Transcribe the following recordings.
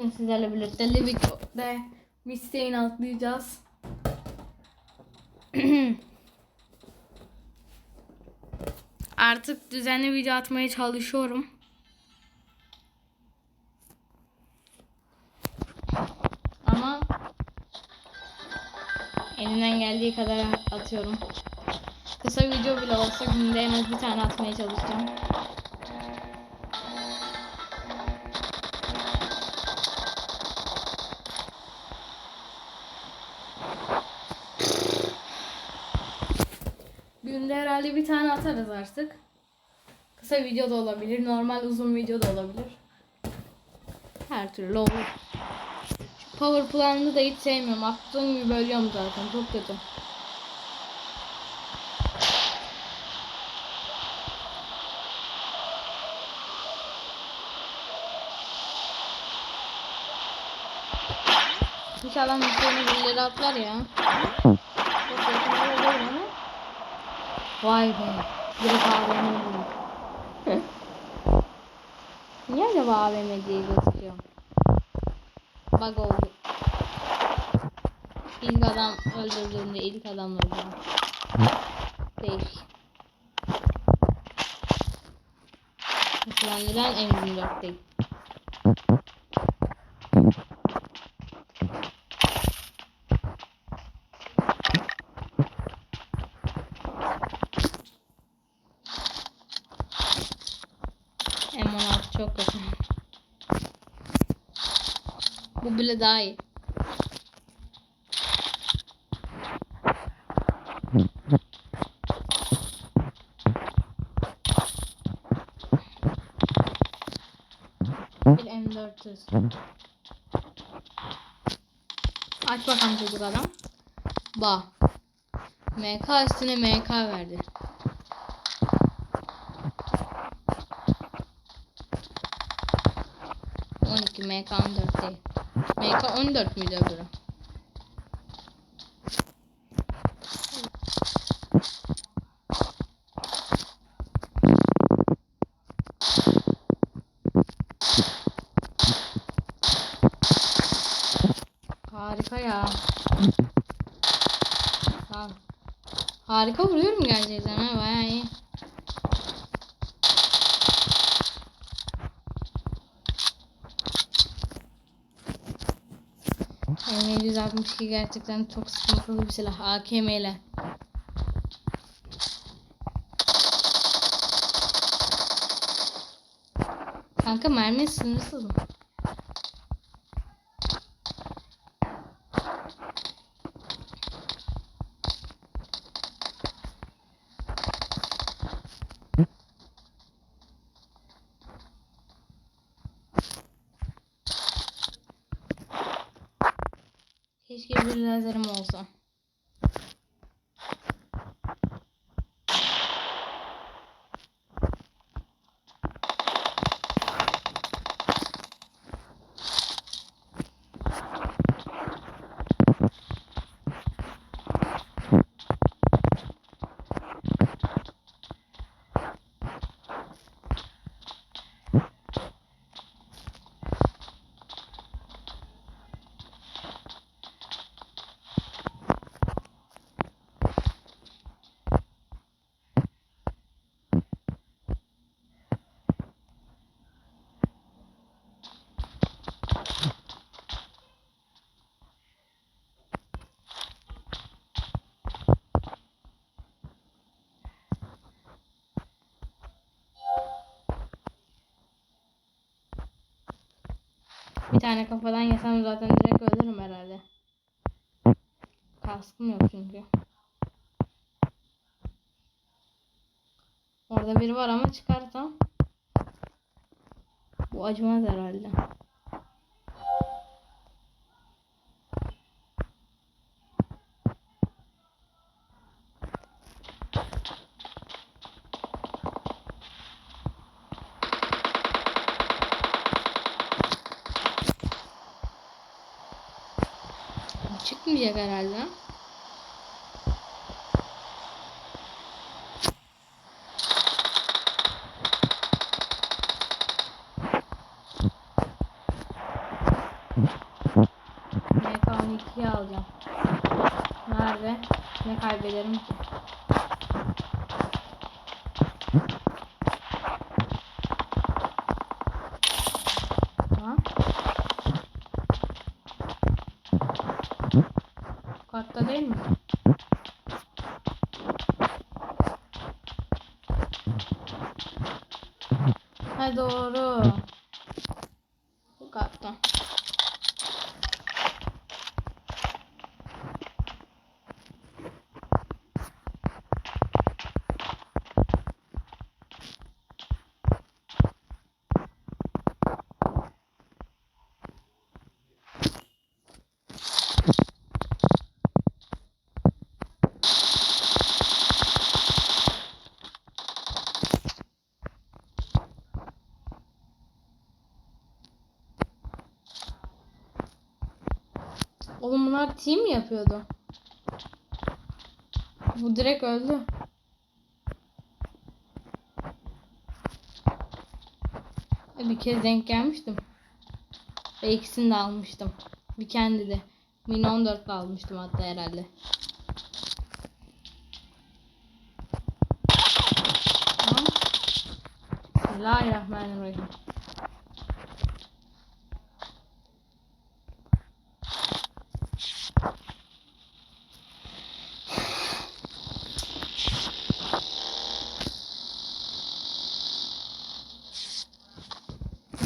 Sizlerle birlikte Livik ve Misteğini atlayacağız. Artık düzenli video atmaya çalışıyorum. Ama elimden geldiği kadar atıyorum. Kısa video bile olsa günde en az bir tane atmaya çalışacağım. Günde herhalde bir tane atarız artık. Kısa video da olabilir, normal uzun video da olabilir. Her türlü olur. Şu power planını da hiç sevmiyorum. Attığım gibi bölüyorum zaten. Çok kötü. İnşallah müşterinin birileri atlar ya. Çok yakında olur ama. Vay be. Direkt AVM buldum. Niye acaba AVM diye gözüküyor? Bug oldu. İlk adam öldürdüğünde ilk adam öldürdüm. Değişik. Mesela neden M24 değil? Çok kötü. Bu bile daha iyi. Bir M400. Aç bakalım çocuk adam. Ba. MK üstüne MK verdi. On iki MK 14 değil. MK 14 müydü öbürü? Harika ya. Harika vuruyorum gerçekten ha bayağı iyi. M762 gerçekten çok sıkıntılı bir silah. AKM ile. Kanka mermi sınırsız mı? Keşke bir lazerim olsa. Bir tane kafadan yesem zaten direkt ölürüm herhalde. Kaskım yok çünkü. Orada biri var ama çıkarsam bu acımaz herhalde. Çıkmayacak herhalde. Kartta değil mi? Ha doğru. Team mi yapıyordu? Bu direkt öldü. Bir kez denk gelmiştim. Ve ikisini de almıştım. Bir kendi de. Mini 14 almıştım hatta herhalde. Bismillahirrahmanirrahim.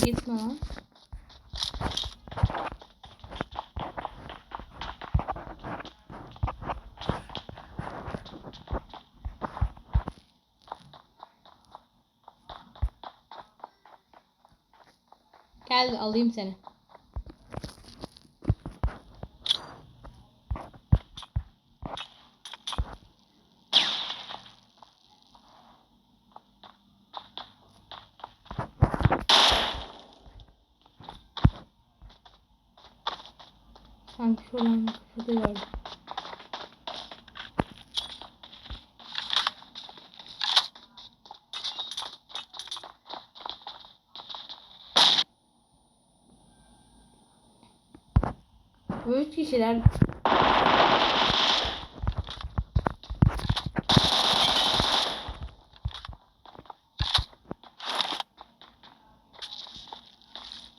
Gitme lan. Gel alayım seni. Kişiler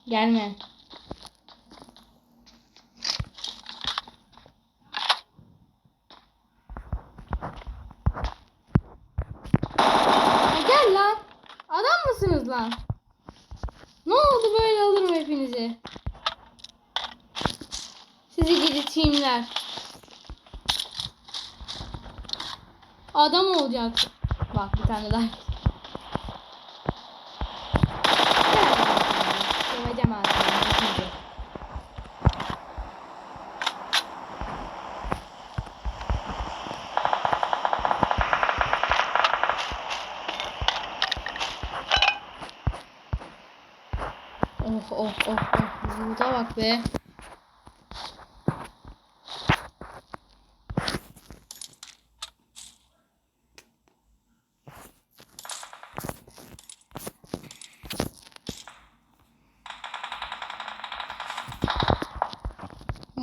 Gelme. Gel lan. Adam mısınız lan? Ne oldu böyle alırım hepinizi. Sizi gidi. Adam olacak. Bak bir tane daha. Abi. Şimdi. Oh oh oh oh. Burada bak be.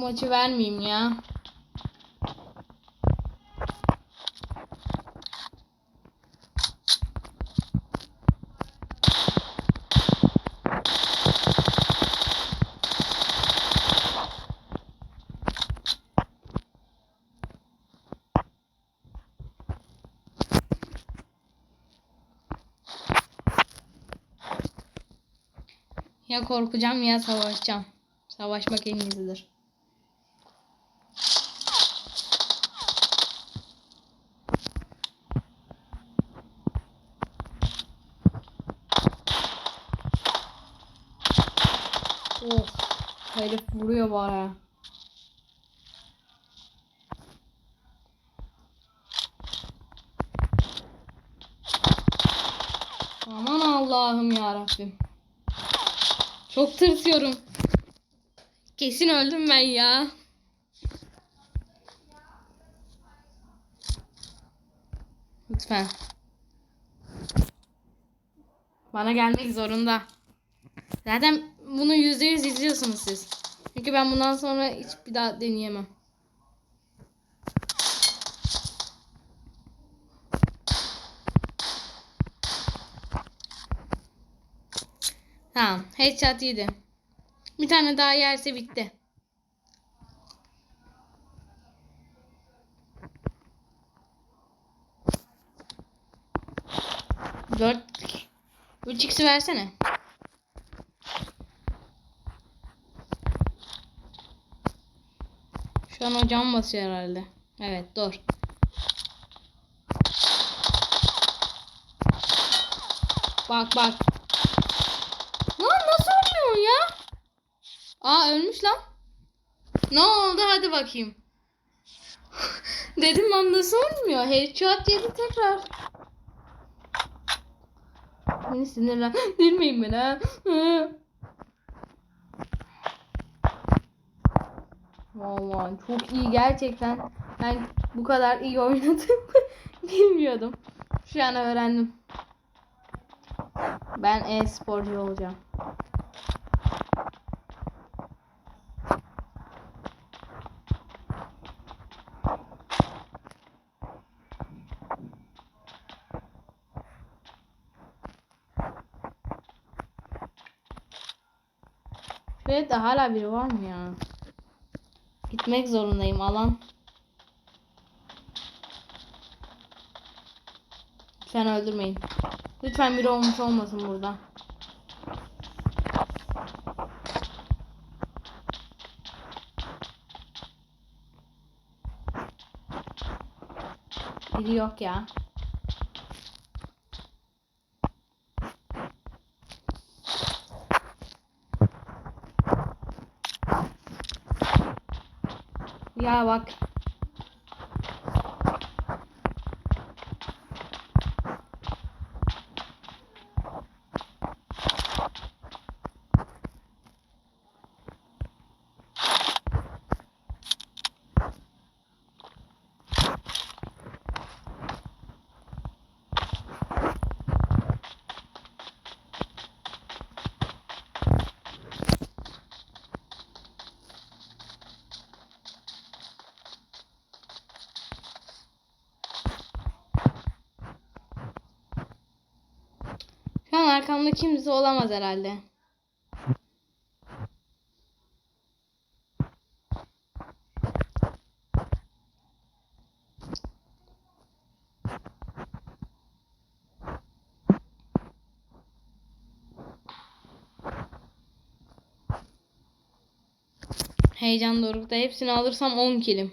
Maçı vermeyeyim ya. Ya korkacağım ya savaşacağım. Savaşmak en iyisidir. Of. Herif vuruyor bana. Aman Allah'ım ya Rabbim. Çok tırsıyorum. Kesin öldüm ben ya. Lütfen. Bana gelmek zorunda. Zaten bunu yüzde yüz izliyorsunuz siz. Çünkü ben bundan sonra hiç bir daha deneyemem. Tamam. Headshot yedi. Bir tane daha yerse bitti. Dört. Üç x'i versene. Şu an o cam basıyor herhalde. Evet dur. Bak bak. Lan nasıl ölmüyorsun ya? Aa ölmüş lan. Ne oldu hadi bakayım. Dedim lan nasıl ölmüyor? Headshot yedi tekrar. Beni sinirlen. Dirmeyin beni ha. Vallahi çok iyi gerçekten. Ben bu kadar iyi oynadım bilmiyordum. Şu an öğrendim. Ben e-sporcu olacağım. Evet hala biri var mı ya? Gitmek zorundayım alan. Lütfen öldürmeyin. Lütfen biri olmuş olmasın burada. Biri yok ya. Ya bak. Arkamda kimse olamaz herhalde. Heyecan dorukta hepsini alırsam 10 kilim.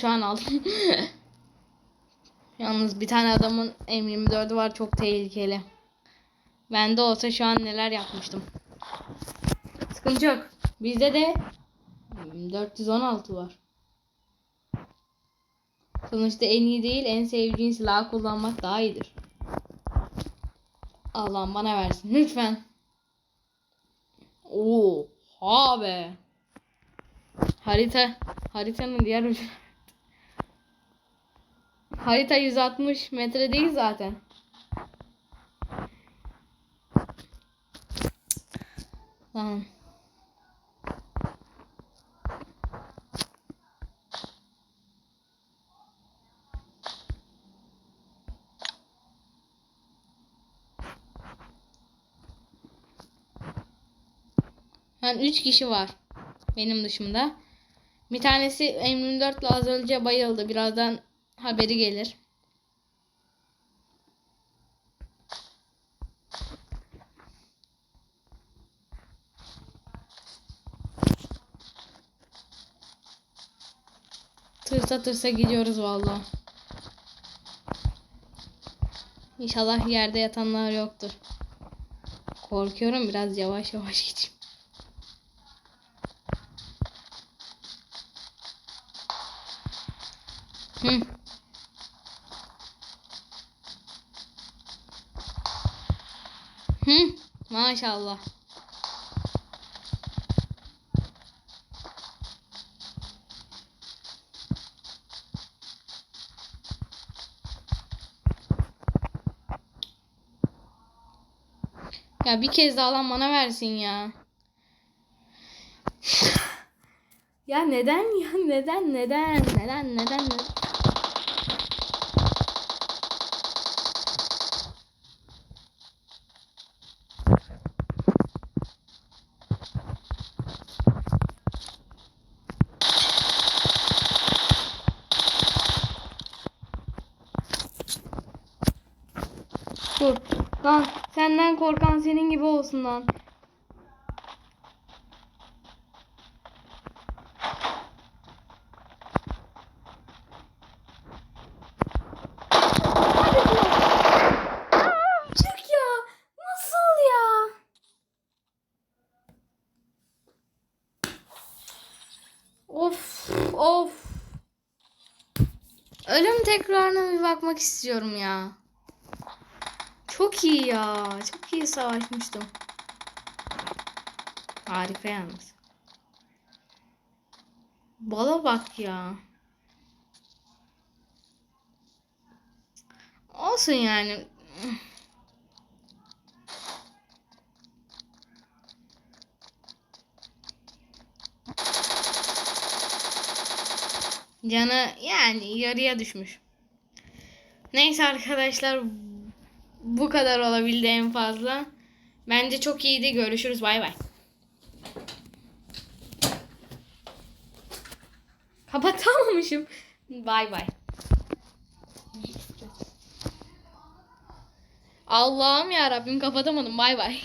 Şu an aldım. Yalnız bir tane adamın M24'ü var çok tehlikeli. Bende olsa şu an neler yapmıştım. Sıkıntı yok. Bizde de 416 var. Sonuçta en iyi değil en sevdiğin silahı kullanmak daha iyidir. Allah'ım bana versin lütfen. Oha be. Harita haritanın diğer ucu. Harita 160 metre değil zaten. Tamam. Yani 3 kişi var. Benim dışımda. Bir tanesi M24 ile az önce bayıldı. Birazdan haberi gelir. Tırsa tırsa gidiyoruz vallahi. İnşallah yerde yatanlar yoktur. Korkuyorum biraz yavaş yavaş gideyim. Maşallah. Ya bir kez daha lan bana versin ya. ya neden ya neden neden neden neden neden? Senin gibi olsun lan. Of of. Ölüm tekrarına bir bakmak istiyorum ya. Çok iyi ya. Çok iyi savaşmıştım. Harika yalnız. Bala bak ya. Olsun yani. Canı yani yarıya düşmüş. Neyse arkadaşlar bu kadar olabildi en fazla. Bence çok iyiydi. Görüşürüz. Bay bay. Kapatamamışım. Bay bay. Allah'ım ya Rabbim kapatamadım. Bay bay.